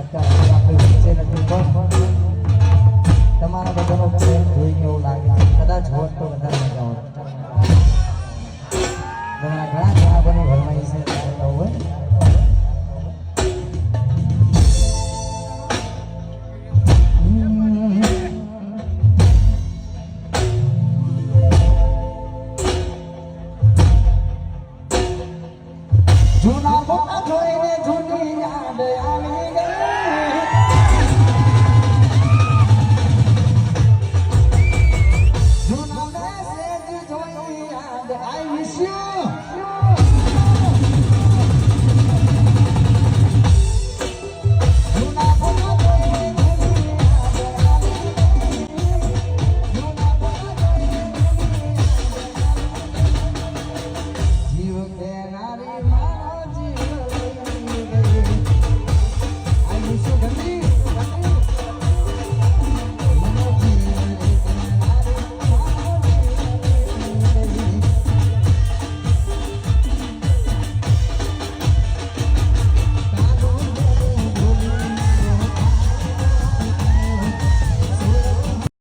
અત્યારે આપણે વચ્ચે પણ તમારા બધાનો પ્રેમ એવું લાગે કદાચ હોત તો બધા જૂના ફોટા જોઈને જૂની યાદ આવી ગઈ. જૂના મેસેજ જોઈને યાદ આવી ગઈ